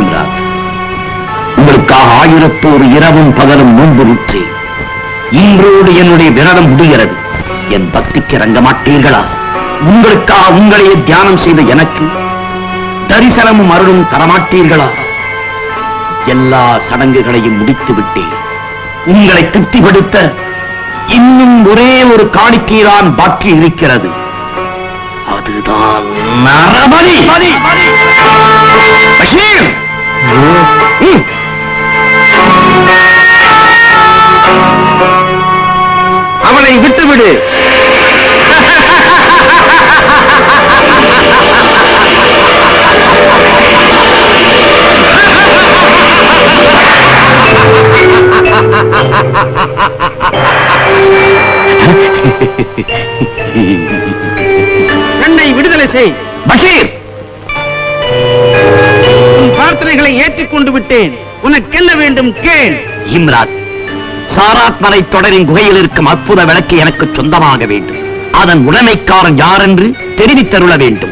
என்றார் உங்களுக்காக ஆயிரத்தோரு இரவும் பகலும் நோன்புறுற்றி இன்றோடு என்னுடைய விரதம் முடிகிறது. என் பக்திக்கு இறங்க மாட்டீர்களா உங்களுக்காக உங்களையே தியானம் செய்த எனக்கு தரிசனமும் அருளும் தரமாட்டீர்களா? எல்லா சடங்குகளையும் முடித்து விட்டேன். உங்களை திருப்திப்படுத்த இன்னும் ஒரே ஒரு காணிக்கைதான் பாக்கி இருக்கிறது. அதுதான் நரபலி பஷீர்! அவனை விட்டுவிடு. என்னை விடுதலை செய். பஷீர்! வேண்டும் கேள் இம்ராத் சாராத் மலை தொடரின் குகையில் இருக்கும் அற்புத விளக்கு எனக்கு சொந்தமாக வேண்டும். அதன் உடைமைக்காரன் யார் என்று தெரிவித்தருள வேண்டும்.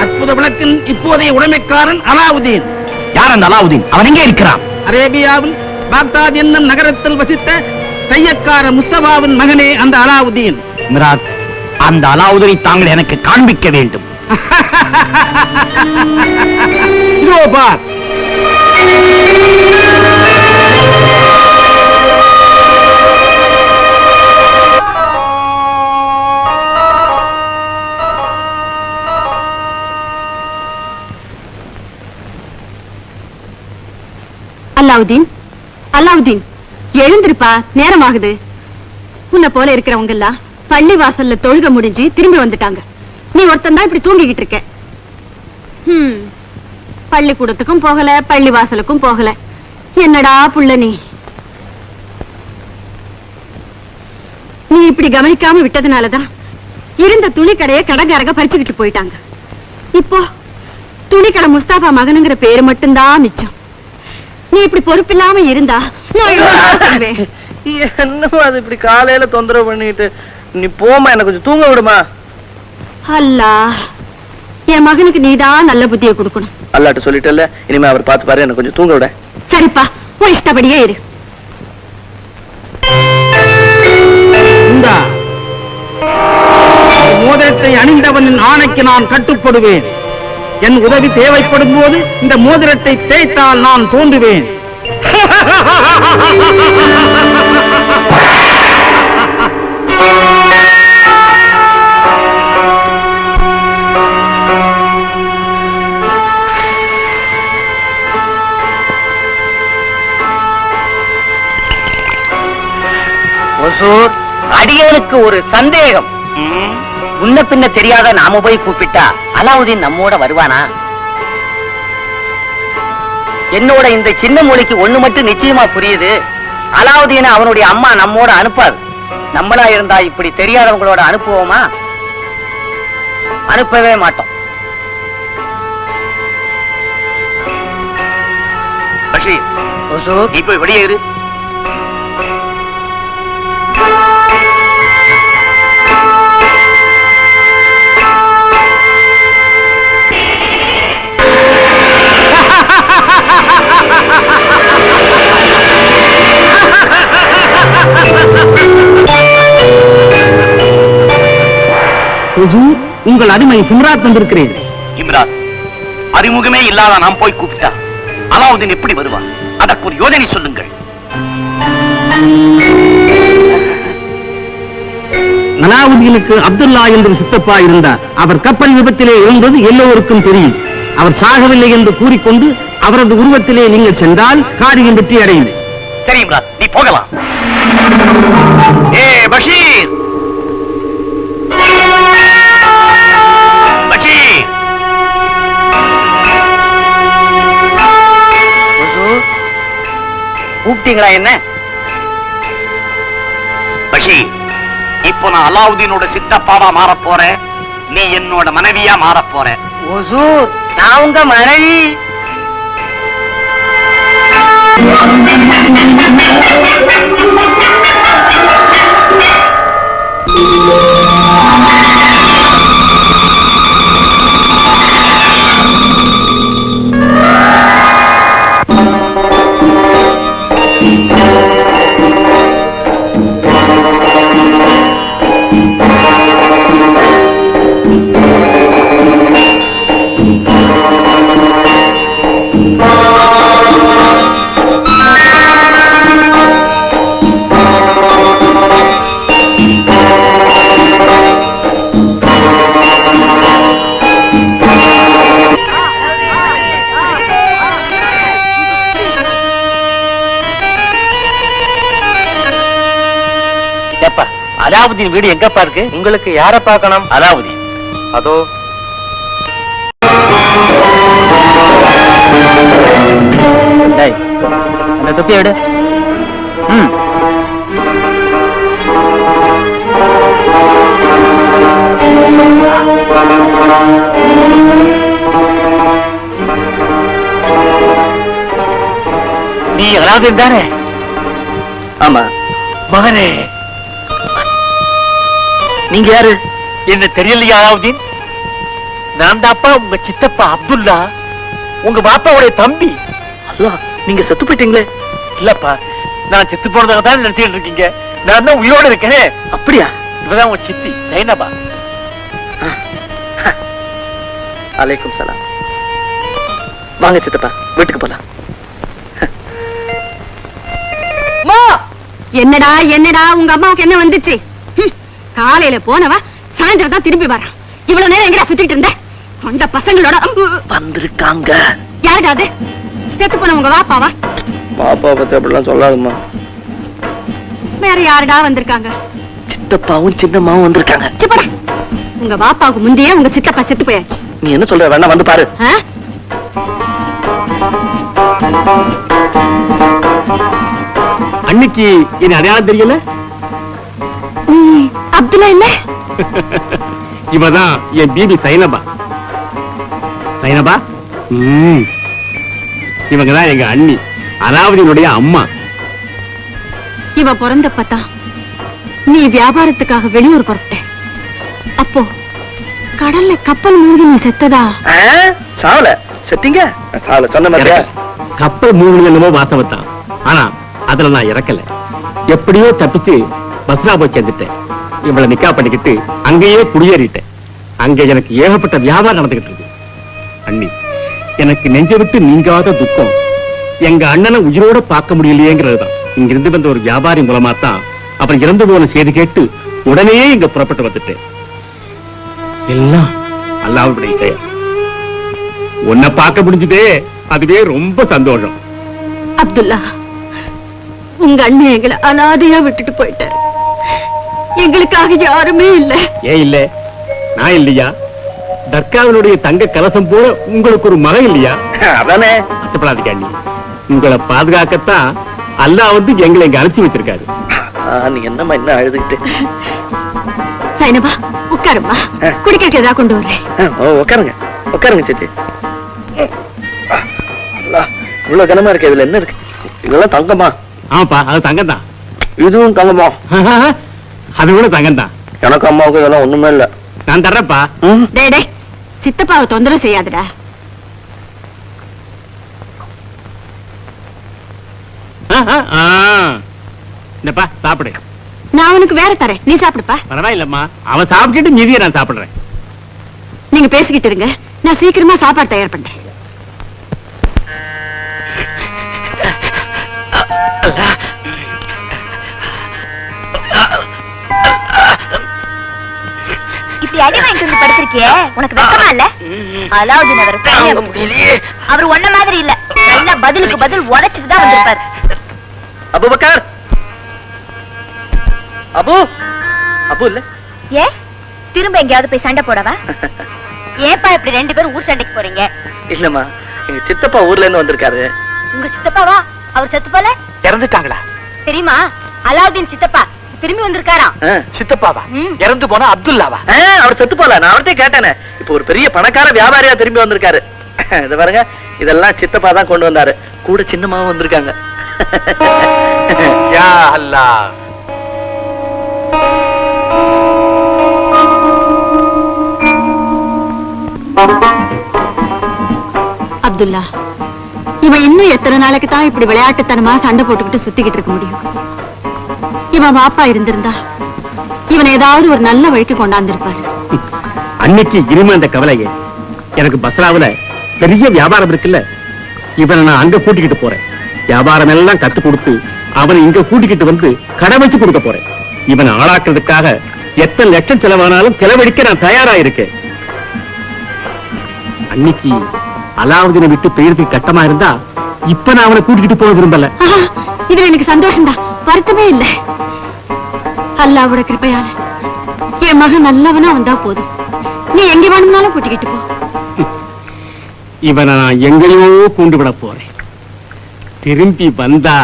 அற்புத விளக்கின் இப்போதைய உடைமைக்காரன் அலாவுதீன். யார் அந்த அலாவுதீன்? அவன் எங்கே இருக்கிறான்? அரேபியாவில் பாக்தாத் என்னும் நகரத்தில் வசித்த தையக்கார முஸ்தபாவின் மகனே அந்த அலாவுதீன். இம்ராத் அந்த அலாவுதீனை தாங்கள் எனக்கு காண்பிக்க வேண்டும். இதோ பார் அல்லாவுதீன் அல்லாவுதீன் எழுந்திருப்பா நேரமாகுது. உன்னை போல இருக்கிறவங்க எல்லாம் பள்ளி வாசல்ல தொழுக முடிஞ்சு திரும்பி வந்துட்டாங்க. நீ ஒருத்தன் தான் இப்படி தூங்கிக்கிட்டு இருக்க. பள்ளிக்கூடத்துக்கும் போகல பள்ளி வாசலுக்கும் போகல. என்னடா புள்ள நீ? நீ இப்படி கவனிக்காம விட்டதுனாலதான் இருந்த துணி கடையை கடைக்காரங்க பறிச்சுக்கிட்டு போயிட்டாங்க. இப்போ துணிக்கடை முஸ்தாபா மகனுங்கிற பேரு மட்டும்தான் மிச்சம். நீ இப்படி பொறுப்பில்லாம இருந்தா என்னமா அது இப்படி காலையில தொந்தரவு பண்ணிட்டு நீ போமா என்ன கொஞ்சம் தூங்க விடுமா? அல்லா என் மகனுக்கு நீதான் நல்ல புத்தியை கொடுக்கணும். அல்லாட்ட சொல்லிட்டல இனிமே அவர் பார்த்து பாரு என்ன கொஞ்சம் தூங்க விட. சரிப்பா உன் இஷ்டப்படியே இரு. மோதிரத்தை அணிந்தவனின் ஆணைக்கு நான் கட்டுப்படுவேன். என் உதவி தேவைப்படும் போது இந்த மோதிரத்தை தேய்த்தால் நான் தோன்றுவேன். அடியனுக்கு ஒரு சந்தேகம். முன்ன பின்ன தெரியாத நாம போய் கூப்பிட்டா அலாவுதீன் நம்மோட வருவானா? என்னோட இந்த சின்ன மூளைக்கு ஒண்ணு மட்டும் நிச்சயமா புரியுது. அலாவுதீன அவனுடைய அம்மா நம்மோட அனுப்பாது. நம்மளா இருந்தா இப்படி தெரியாதவங்களோட அனுப்புவோமா? அனுப்பவே மாட்டோம். பஷீர் ஒசூர் நீ உங்கள் அடிமை சிம்ராத் வந்திருக்கிறேன் இம்ரான் அறிமுகமே இல்லாத நாம் போய் கூப்பிட்டா? அலாவுதீன் எப்படி வருவான்? அதற்கு ஒரு யோஜனை சொல்லுங்கள். அலாவுதீனுக்கு அப்துல்லா என்று சித்தப்பா இருந்தார் அவர் கப்பல் விபத்திலே இறந்தது எல்லோருக்கும் தெரியும். அவர் சாகவில்லை என்று கூறிக்கொண்டு அவரது உருவத்திலே நீங்கள் சென்றால் காரியம் வெற்றி அடையும். சரி இம்ரான் நீ போகலாம். ஏ கூப்பிட்டீங்களா என்ன? பஷீர் இப்போ நான் அலாவுதீனோட சித்தப்பாவா மாறப் போறேன். நீ என்னோட மனைவியா மாறப் போற ஒசூர் நான் உங்க மனைவி. அலாவுதீன் வீடு எங்கப்பா இருக்கு? உங்களுக்கு யார பார்க்கணும்? அலாவுதீன். அதோ. அந்த தொப்பி எடு ம். நீ அலாவுதீன் தானே? ஆமா. மகனே. நீங்க யாரு? என்ன தெரியலையா அலாவுதீன் நான் தான்ப்பா உங்க சித்தப்பா அப்துல்லா. உங்க பாப்பாவுடைய தம்பி. அதான் நீங்க செத்து போயிட்டீங்களே. இல்லப்பா நான் செத்து போனதாக தான் நினைச்சிட்டு இருக்கீங்க. நான் தான் உயிரோட இருக்கேனே. அப்படியா? இவதான் உங்க சித்தி ஜைனபா அலைக்கும் சலாம். வாங்க சித்தப்பா வீட்டுக்கு போலாம். என்னடா என்னடா உங்க அம்மாவுக்கு என்ன வந்துச்சு? காலையில போனவ சாயந்தரம் தான் திரும்பி வரா இவ்வளவு நேரம் எங்கடா சுத்திட்டு இருந்த? அந்த பசங்களோட. வந்திருக்காங்க. யாருடா அது? செத்து போன உங்க வாப்பாவா? பாப்பா பத்தி அப்படிலாம் சொல்லாதம்மா. வேற யாருடா வந்திருக்காங்க? சித்தப்பாவும் சின்னம்மாவும் வந்திருக்காங்க. சிப்படா உங்க வாப்பாவுக்கு முந்தையே உங்க சித்தப்பா செத்து போயாச்சு. நீ என்ன சொல்ற? வேணா வந்து பாரு? அன்னைக்கு என்ன அடையாளம் தெரியல? அப்துல்லா இல்ல? இவதான் என் பிபி சைனபா. சைனபா? ம். இவங்க தான் எங்க அண்ணி. அலாவுதீனுடைய அம்மா. இவ பிறந்தப்பதான் நீ வியாபாரத்துக்காக வெளியூர் புறப்பட்ட. அப்போ கடல்ல கப்பல் மூழ்கி நீ செத்ததா? சாவல. செத்தீங்க? சாவல சொன்ன மாதிரியா? கப்பல் மூணு என்னமோ வாசவத்தான் ஆனா அதுல நான் இறக்கல. எப்படியோ தப்பிச்சு பஸ்ரா போய் சேர்ந்துட்டேன். இவளை நிக்கா பண்ணிக்கிட்டு அங்கேயே குடியேறிட்டேன். அங்க எனக்கு ஏகப்பட்ட வியாபாரம் நடந்துகிட்டு இருக்கு. அண்ணி எனக்கு நெஞ்ச விட்டு நீங்காத துக்கம் எங்க அண்ணனை உயிரோட பார்க்க முடியலையேங்கிறதுதான். இங்கிருந்து வந்த ஒரு வியாபாரி மூலமா தான் அப்புறம் இறந்து போன செய்தி கேட்டு உடனே இங்க புறப்பட்டு வந்துட்டேன். எல்லாம் அல்லாவுடைய செயல் உன்னை பார்க்க முடிஞ்சதே அதுவே ரொம்ப சந்தோஷம். அப்துல்லா உங்க அண்ணன் எங்களை அனாதையா விட்டுட்டு போயிட்டாரு. எங்களுக்காக யாருமே இல்ல. ஏன் இல்ல? நான் இல்லையா? தர்காவினுடைய தங்க கலசம் போல உங்களுக்கு ஒரு மகன் இல்லையா? அதானே. கஷ்டப்படாதீங்க உங்களை பாதுகாக்கத்தான் அல்லாஹ் வந்து எங்களை இங்க அனுப்பிச்சு வச்சிருக்காரு. நீ என்னம்மா என்ன அழுதுகிட்டு? சைனபா உட்காருமா குடிக்க ஏதாவது கொண்டு வரேன் ஓ உட்காருங்க. உட்காருங்க சித்தி. அல்லா, இவ்வளவு கனமா இருக்கு இதுல என்ன இருக்கு? இதெல்லாம் தங்கமா ஆமாப்பா அது தங்கம் தான் இதுவும் தங்கமா அது கூட தங்கம் தான் எனக்கு அம்மாவுக்கு இதெல்லாம் ஒண்ணுமே இல்ல. நான் டேய் டேய் சித்தப்பாவை தொந்தரவு செய்யாதடா. இந்தப்பா சாப்பிடு. நான் உனக்கு வேற தரேன். நீ சாப்பிடுப்பா. பரவாயில்லம்மா. அவன் சாப்பிட்டுட்டு மீதியை நான் சாப்பிடுறேன். நீங்க பேசிக்கிட்டு இருங்க. நான் சீக்கிரமா சாப்பாடு தயார் பண்றேன். இப்படி அடி வாங்கிட்டு வந்து படுத்திருக்கியே? உனக்கு வெக்கமா இல்ல? அலாவுதீன் அவர் அவர் ஒன்ன மாதிரி இல்ல. நல்லா பதிலுக்கு பதில் உதைச்சிட்டு தான் வந்திருப்பாரு. அபுபக்கர்! அபு! அபு இல்ல? ஏ? திரும்ப எங்கேயாவது போய் சண்டை போடவா? ஏப்பா இப்படி ரெண்டு பேரும் ஊர் சண்டைக்கு போறீங்க? இல்லம்மா எங்க சித்தப்பா ஊர்ல இருந்து வந்திருக்காரு. உங்க சித்தப்பாவா? அவர் செத்து போல? இறந்துட்டாங்களா? தெரியுமா? அலாவுதீன் சித்தப்பா திரும்பி வந்திருக்காராம். சித்தப்பாவா. இறந்து போனா அப்துல்லாவா? அவர் செத்து போல நான் அவர்கிட்ட கேட்டேனே. இப்போ ஒரு பெரிய பணக்கார வியாபாரியா திரும்பி வந்திருக்காரு. இது பாருங்க இதெல்லாம் சித்தப்பா தான் கொண்டு வந்தாரு. கூட சின்னமாவும் வந்திருக்காங்க. யா அல்லாஹ் அப்துல்லா இவன் இன்னும் எத்தனை நாளைக்கு தான் இப்படி விளையாட்டுத்தனமா சண்டை போட்டுக்கிட்டு சுத்திக்கிட்டு இருக்க முடியும்? இவன் வாப்பா இருந்திருந்தா இவன் ஏதாவது ஒரு நல்ல வழிக்கு கொண்டாந்திருப்பாரு. அன்னைக்கு இரும அந்த கவலைய. எனக்கு பஸ்ராவுல பெரிய வியாபாரம் இருக்குல்ல. இவனை நான் அங்க கூட்டிக்கிட்டு போறேன். வியாபாரம் எல்லாம் கத்து கொடுத்து அவனை இங்க கூட்டிக்கிட்டு வந்து கடை வச்சு கொடுக்க போறேன். இவனை ஆளாக்குறதுக்காக எத்தனை லட்சம் செலவானாலும் செலவழிக்க நான் தயாரா இருக்கேன் அன்னைக்கு அலாவுதீனை விட்டு பெயருக்கு கட்டமா இருந்தா இப்ப நான் அவனை கூட்டிக்கிட்டு போக விரும்பல. இதுல எனக்கு சந்தோஷம்தான். வருத்தமே இல்ல. அல்லாவோட கிருப்பையால என் மகன் நல்லவனா வந்தா போதும். நீ எங்க வேணும்னாலும் கூட்டிக்கிட்டு போ. இவனை நான் எங்கேயோ கொண்டு விட போறேன். திரும்பி வந்தா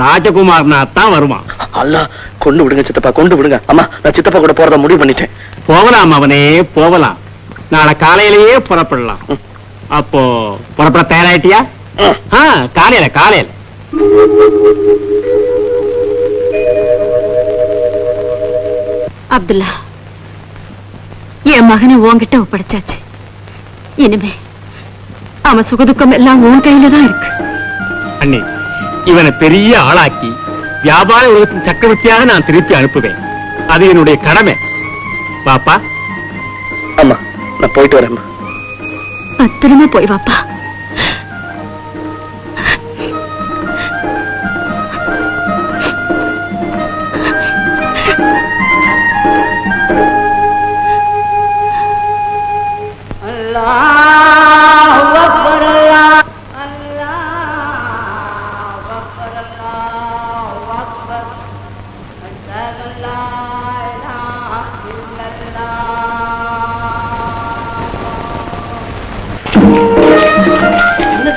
ராஜகுமாரனா தான் வருவான். அல்ல கொண்டு விடுங்க சித்தப்பா கொண்டு விடுங்க. அம்மா நான் சித்தப்பா கூட போறத முடிவு பண்ணிட்டேன். போகலாம் அவனே போகலாம். நாளை காலையிலேயே புறப்படலாம். அப்போ புறப்பட தயாராயிட்டியா? ஆ, காலையில காலையில. அப்துல்லா என் மகனை உன்கிட்ட ஒப்படைச்சாச்சு. இனிமே அவன் சுகதுக்கம் எல்லாம் உன் கையில தான் இருக்கு. அண்ணி இவனை பெரிய ஆளாக்கி வியாபார உலகத்தின் சக்கரவர்த்தியாக நான் திருப்பி அனுப்புவேன். அது என்னுடைய கடமை. பாப்பா அம்மா நான் போயிட்டு வரேன் பத்திரமா போய் வாப்பா.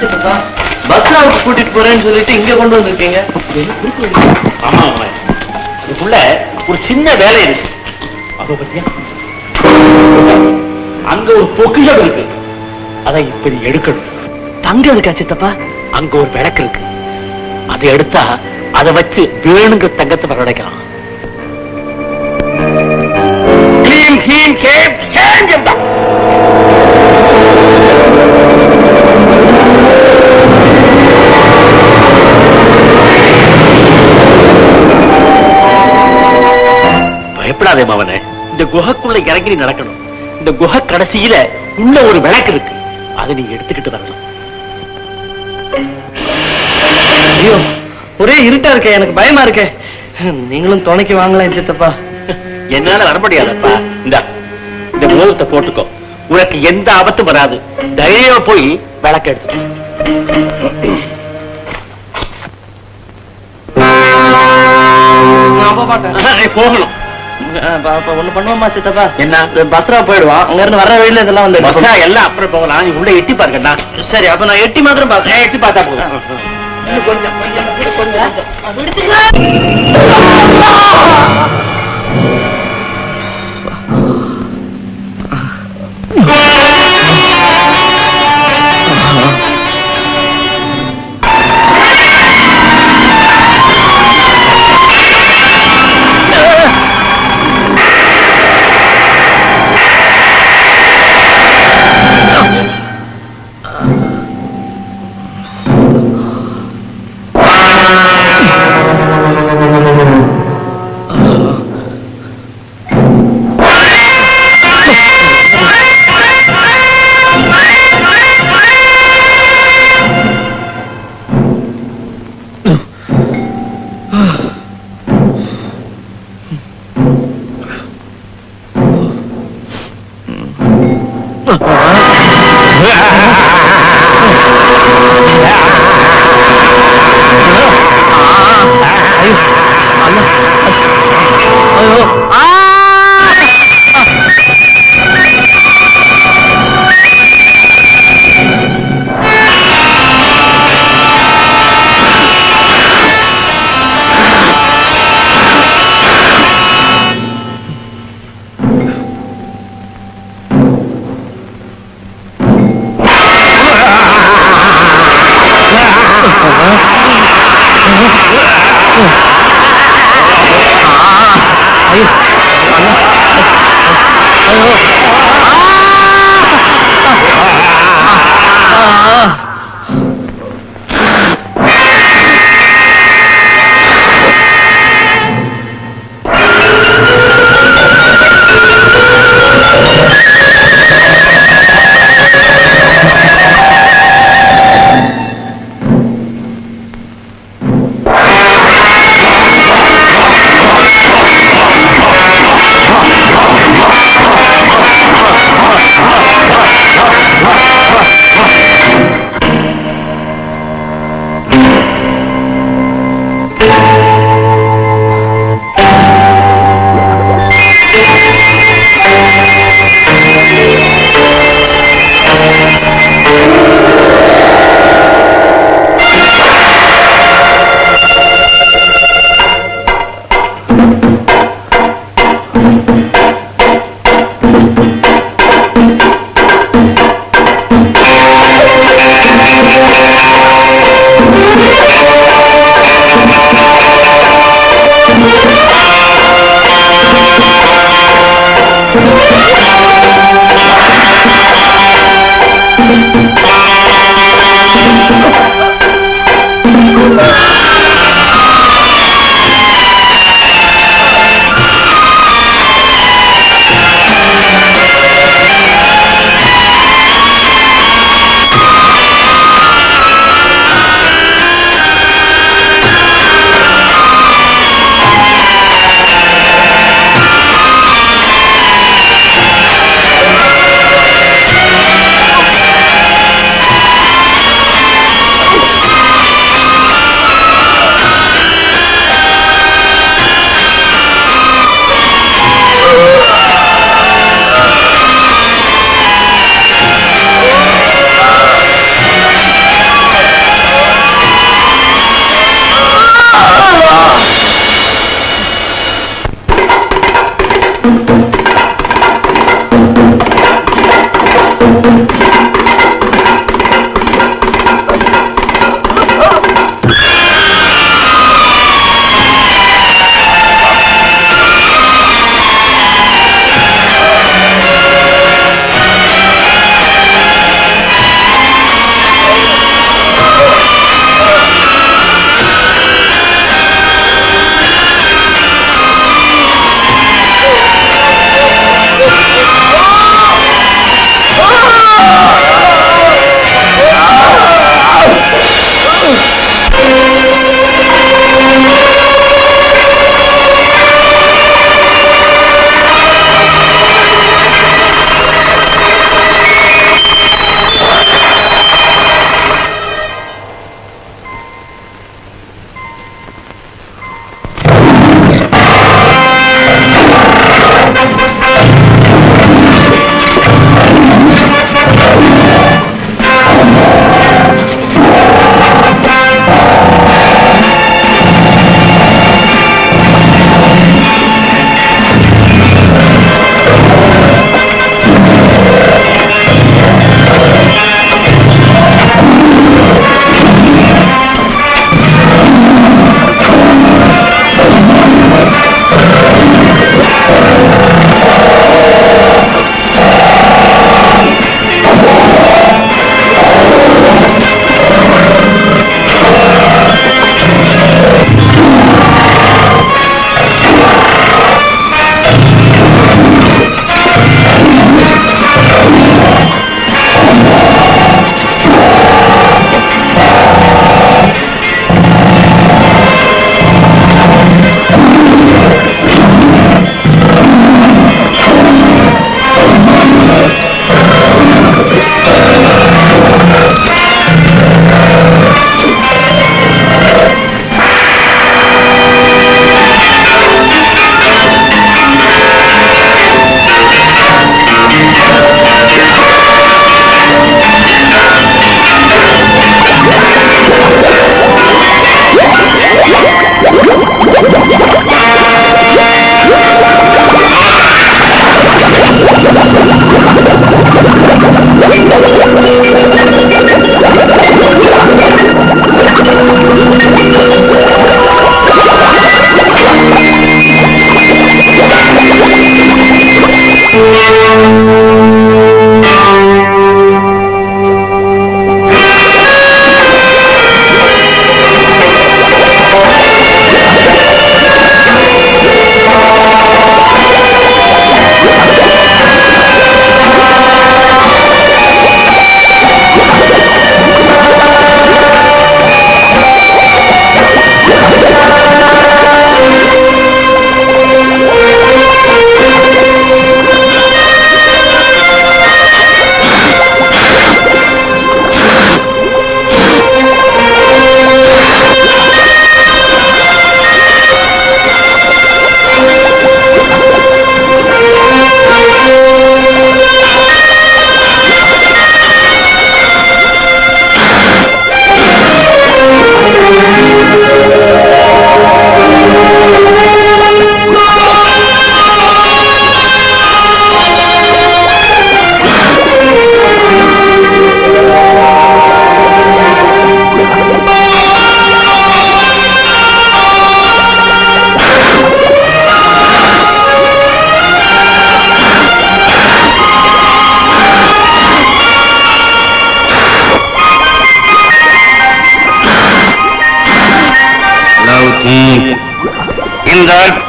சித்தப்பா பஸ்ஸாவுக்கு கூட்டிட்டு போறேன்னு சொல்லிட்டு இங்க கொண்டு வந்திருக்கீங்க ஆமா ஆமா இதுக்குள்ள ஒரு சின்ன வேலை இருக்கு அதோ பத்தியா அங்க ஒரு பொக்கிஷம் இருக்கு அதை இப்படி எடுக்கணும் தங்க இருக்கா சித்தப்பா அங்க ஒரு விளக்கு இருக்கு அதை எடுத்தா அதை வச்சு வேணுங்கிற தங்கத்தை வரவழைக்கலாம் கிளீன் ஹீம் கேப் சேஞ்சம் தான் பயப்படாதே மவனே. இந்த குகைக்குள்ள இறங்கி நீ நடக்கணும். இந்த குகை கடைசியில உள்ள ஒரு விளக்கு இருக்கு. அதை நீ எடுத்துக்கிட்டு வரணும். ஐயோ ஒரே இருட்டா இருக்கே எனக்கு பயமா இருக்கே. நீங்களும் துணைக்கு வாங்கலாம் சித்தப்பா. என்னால வர முடியாதப்பா. இந்த இந்த மோதிரத்தை போட்டுக்கோ. உனக்கு எந்த ஆபத்தும் வராது. தைரியமா போய் விளக்க எடுத்து நான் போக மாட்டேன் போகணும். ஒண்ணு பண்ணுவோமா சித்தப்பா. என்ன? பஸ்ரா போயிடுவான். அங்க இருந்து வர வழியில இதெல்லாம் வந்து எல்லாம் அப்புறம் போகலாம் நீ உள்ள எட்டி பாருங்கண்ணா சரி அப்ப நான் எட்டி மாத்திரம் பாக்குறேன் எட்டி பார்த்தா போதும். கொஞ்சம் கொஞ்சம்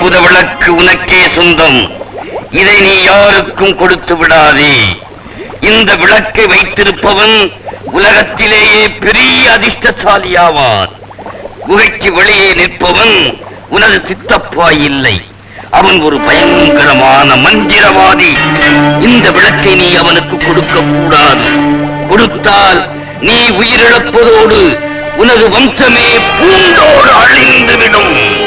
அற்புத விளக்கு உனக்கே சொந்தம். இதை நீ யாருக்கும் கொடுத்து விடாதே. இந்த விளக்கை வைத்திருப்பவன் உலகத்திலேயே பெரிய அதிர்ஷ்டசாலியாவான். குகைக்கு வெளியே நிற்பவன் உனது சித்தப்பா இல்லை. அவன் ஒரு பயங்கரமான மந்திரவாதி. இந்த விளக்கை நீ அவனுக்கு கொடுக்க கூடாது. கொடுத்தால் நீ உயிரிழப்பதோடு உனது வம்சமே பூண்டோடு அழிந்துவிடும்.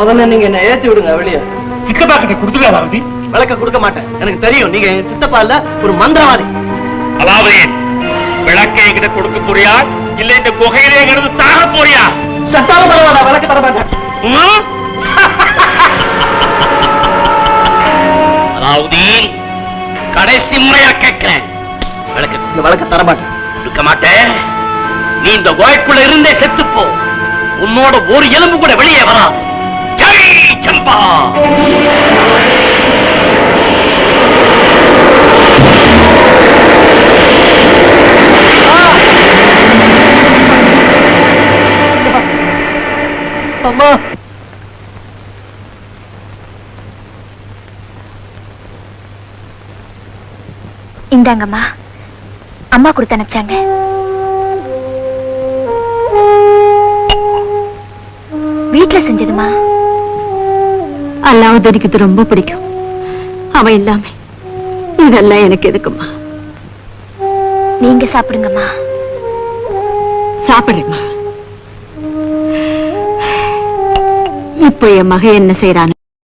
முதல்ல நீங்க என்ன ஏத்தி விடுங்க வெளியே. சித்தப்பா கிட்ட கொடுத்துருவா அலாவுதீன் விளக்க கொடுக்க மாட்டேன். எனக்கு தெரியும் நீங்க சித்தப்பா இல்ல ஒரு மந்திரவாதி. அலாவுதீன் விளக்கை என்கிட்ட கொடுக்க போறியா? இல்ல இந்த குகையிலே கிடந்து சாக போறியா? சத்தாலும் பரவாயில்ல விளக்க தர மாட்டேன். ம்? அலாவுதீன் கடைசி முறையா கேட்கிறேன். விளக்கு. இந்த விளக்க தர மாட்டேன். கொடுக்க மாட்டேன். நீ இந்த வாய்க்குள்ள இருந்தே செத்துப்போ உன்னோட ஒரு எலும்பு கூட வெளியே வராது. சம்பா அம்மா இந்தாங்கம்மா. அம்மா கொடுத்து அனுப்பிச்சாங்க. வீட்டுல செஞ்சதுமா அல்லாவுதனுக்கு இது ரொம்ப பிடிக்கும். அவன் இல்லாம. இதெல்லாம் எனக்கு எதுக்குமா நீங்க சாப்பிடுங்கம்மா. சாப்பிடுறேம்மா. இப்போ என் மகன் என்ன செய்யறான்னு